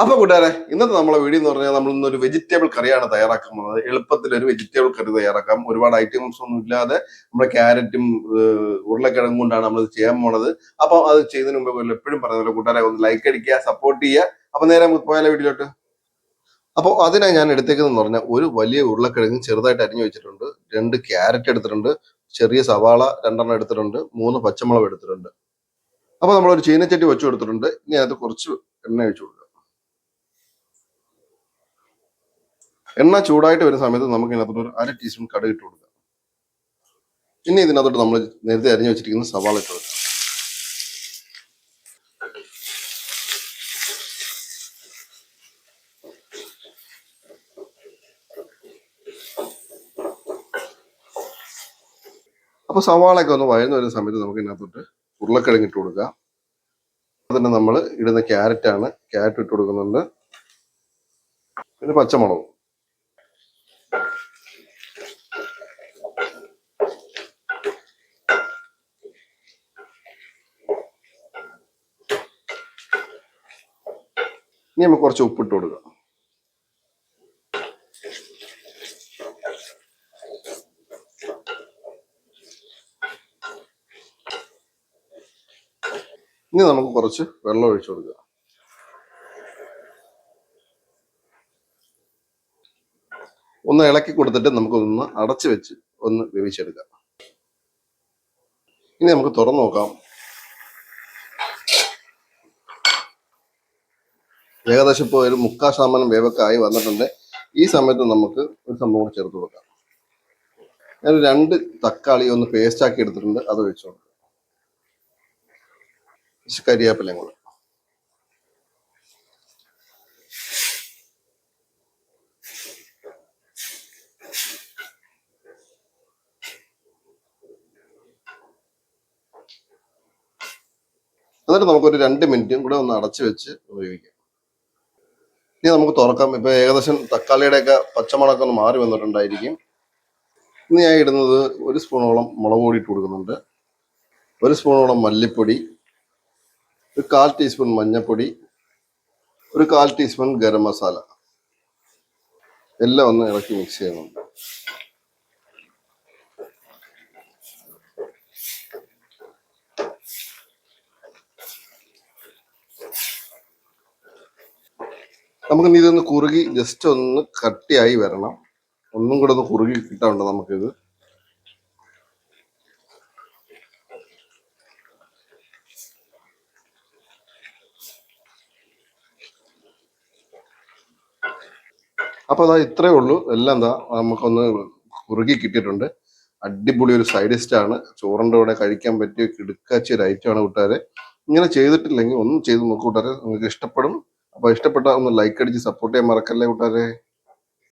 അപ്പൊ കൂട്ടുകാരെ ഇന്നത്തെ നമ്മളെ വീഡിയോ എന്ന് പറഞ്ഞാൽ നമ്മൾ ഇന്നൊരു വെജിറ്റബിൾ കറിയാണ് തയ്യാറാക്കുന്നത്. എളുപ്പത്തിൽ ഒരു വെജിറ്റബിൾ കറി തയ്യാറാക്കാം. ഒരുപാട് ഐറ്റംസ് ഒന്നും ഇല്ലാതെ നമ്മുടെ ക്യാരറ്റും ഉരുളക്കിഴങ്ങും കൊണ്ടാണ് നമ്മൾ ചെയ്യാൻ പോണത്. അപ്പൊ അത് ചെയ്യുന്നതിന് മുമ്പ് എപ്പോഴും പറയുന്നത് കൂട്ടുകാരെ ഒന്ന് ലൈക്ക് അടിക്കുക സപ്പോർട്ട് ചെയ്യുക. അപ്പൊ നേരെ നമുക്ക് പോയാലോ വീഡിയോട്ട് അപ്പോൾ അതിനായി ഞാൻ എടുത്തേക്കുന്നതെന്ന് പറഞ്ഞാൽ ഒരു വലിയ ഉരുളക്കിഴങ്ങ് ചെറുതായിട്ട് അരിഞ്ഞു വെച്ചിട്ടുണ്ട്. രണ്ട് ക്യാരറ്റ് എടുത്തിട്ടുണ്ട്. ചെറിയ സവാള രണ്ടെണ്ണം എടുത്തിട്ടുണ്ട്. മൂന്ന് പച്ചമുളക് എടുത്തിട്ടുണ്ട്. അപ്പോൾ നമ്മളൊരു ചീനച്ചട്ടി വെച്ചു കൊടുത്തിട്ടുണ്ട്. ഇനി അതിനകത്ത് കുറച്ച് എണ്ണ ഒഴിച്ചു കൊടുക്കുക. എണ്ണ ചൂടായിട്ട് വരുന്ന സമയത്ത് നമുക്ക് ഇതിനകത്തോട്ട് ഒരു അര ടീസ്പൂൺ കടുക് ഇട്ട് കൊടുക്കാം. ഇനി ഇതിനകത്തോട്ട് നമ്മൾ നേരത്തെ അരിഞ്ഞു വെച്ചിരിക്കുന്ന സവാള ഇട്ട് കൊടുക്കാം. അപ്പൊ സവാളയൊക്കെ ഒന്ന് വഴന്നു വരുന്ന സമയത്ത് നമുക്ക് ഇതിനകത്തോട്ട് ഉരുളക്കിഴങ്ങ് ഇട്ട് കൊടുക്കുക അതിന് നമ്മൾ ഇടുന്ന ക്യാരറ്റാണ്. ക്യാരറ്റ് ഇട്ട് കൊടുക്കുന്നുണ്ട്. പിന്നെ പച്ചമുളകും. ഇനി നമുക്ക് കുറച്ച് ഉപ്പിട്ട് കൊടുക്കുക ഇനി നമുക്ക് കുറച്ച് വെള്ളം ഒഴിച്ചു കൊടുക്കുക ഒന്ന് ഇളക്കി കൊടുത്തിട്ട് നമുക്കൊന്ന് അടച്ചു വെച്ച് ഒന്ന് വേവിച്ചെടുക്കാം. ഇനി നമുക്ക് തുറന്നു നോക്കാം. ഏകദേശം ഇപ്പോൾ ഒരു മുക്കാൽ ശതമാനം വേവൊക്കെ ആയി വന്നിട്ടുണ്ട്. ഈ സമയത്ത് നമുക്ക് ഒരു സംഭവം കൂടി ചേർത്ത് കൊടുക്കാം. ഞാൻ രണ്ട് തക്കാളി ഒന്ന് പേസ്റ്റ് ആക്കി എടുത്തിട്ടുണ്ട്. അത് ഒഴിച്ചു കൊടുക്കാം. കരിയാപ്പിലയും കൂടെ. എന്നിട്ട് നമുക്കൊരു രണ്ട് മിനിറ്റും കൂടെ ഒന്ന് അടച്ചു വെച്ച് ഉപയോഗിക്കാം. ഇനി നമുക്ക് തുറക്കാം. ഇപ്പൊ ഏകദേശം തക്കാളിയുടെ ഒക്കെ പച്ചമുളകൊന്ന് മാറി വന്നിട്ടുണ്ടായിരിക്കും. ഇന്ന് ഞാൻ ഇടുന്നത് ഒരു സ്പൂണോളം മുളക് പൊടി ഇട്ട് കൊടുക്കുന്നുണ്ട്. ഒരു സ്പൂണോളം മല്ലിപ്പൊടി ഒരു കാൽ ടീസ്പൂൺ മഞ്ഞൾപ്പൊടി ഒരു കാൽ ടീസ്പൂൺ ഗരം മസാല. എല്ലാം ഒന്ന് ഇളക്കി മിക്സ് ചെയ്യുന്നുണ്ട്. നമുക്ക് ഇതൊന്ന് കുറുകി ജസ്റ്റ് ഒന്ന് കട്ടിയായി വരണം. ഒന്നും കൂടെ ഒന്ന് കുറുകി കിട്ടാറുണ്ട് നമുക്കിത്? അപ്പൊ അതാ ഇത്രേ ഉള്ളൂ. എല്ലാം എന്താ നമുക്കൊന്ന് കുറുകി കിട്ടിയിട്ടുണ്ട്. അടിപൊളി ഒരു സൈഡ് സൈഡിസ്റ്റ് ആണ്. ചോറിന്റെ കൂടെ കഴിക്കാൻ പറ്റിയ കിടുക്കാച്ചി ഒരു ഐറ്റമാണ് കൂട്ടുകാരെ. ഇങ്ങനെ ചെയ്തിട്ടില്ലെങ്കിൽ ഒന്നും ചെയ്ത് നോക്കൂ കൂട്ടുകാരെ. നിങ്ങൾക്ക് ഇഷ്ടപ്പെടും. അപ്പൊ ഇഷ്ടപ്പെട്ട ഒന്ന് ലൈക്ക് അടിച്ച് സപ്പോർട്ട് ചെയ്യാൻ മറക്കല്ലേ കൂട്ടുകാരെ.